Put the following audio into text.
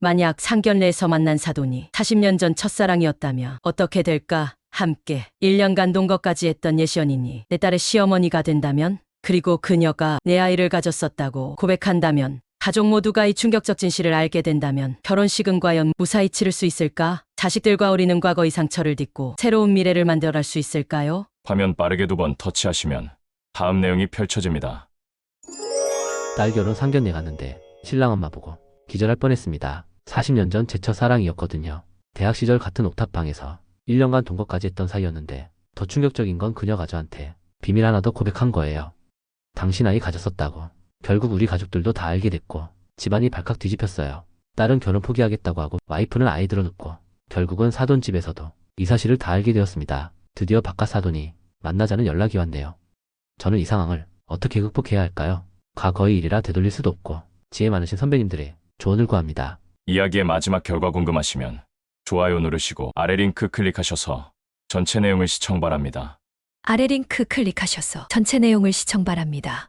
만약 상견례에서 만난 사돈이 40년 전 첫사랑이었다면 어떻게 될까? 함께 1년간 동거까지 했던 예시연이니 내 딸의 시어머니가 된다면 그리고 그녀가 내 아이를 가졌었다고 고백한다면 가족 모두가 이 충격적 진실을 알게 된다면 결혼식은 과연 무사히 치를 수 있을까? 자식들과 우리는 과거의 상처를 딛고 새로운 미래를 만들어갈 수 있을까요? 화면 빠르게 두 번 터치하시면 다음 내용이 펼쳐집니다. 딸 결혼 상견례 갔는데 신랑 엄마 보고 기절할 뻔했습니다. 40년 전 제 첫 사랑이었거든요. 대학 시절 같은 옥탑방에서 1년간 동거까지 했던 사이였는데 더 충격적인 건 그녀가 저한테 비밀 하나 더 고백한 거예요. 당신 아이 가졌었다고. 결국 우리 가족들도 다 알게 됐고 집안이 발칵 뒤집혔어요. 딸은 결혼 포기하겠다고 하고 와이프는 아이 들어놓고 결국은 사돈 집에서도 이 사실을 다 알게 되었습니다. 드디어 바깥 사돈이 만나자는 연락이 왔네요. 저는 이 상황을 어떻게 극복해야 할까요? 과거의 일이라 되돌릴 수도 없고 지혜 많으신 선배님들의 조언을 구합니다. 이야기의 마지막 결과 궁금하시면 좋아요 누르시고 아래 링크 클릭하셔서 전체 내용을 시청 바랍니다. 아래 링크 클릭하셔서 전체 내용을 시청 바랍니다.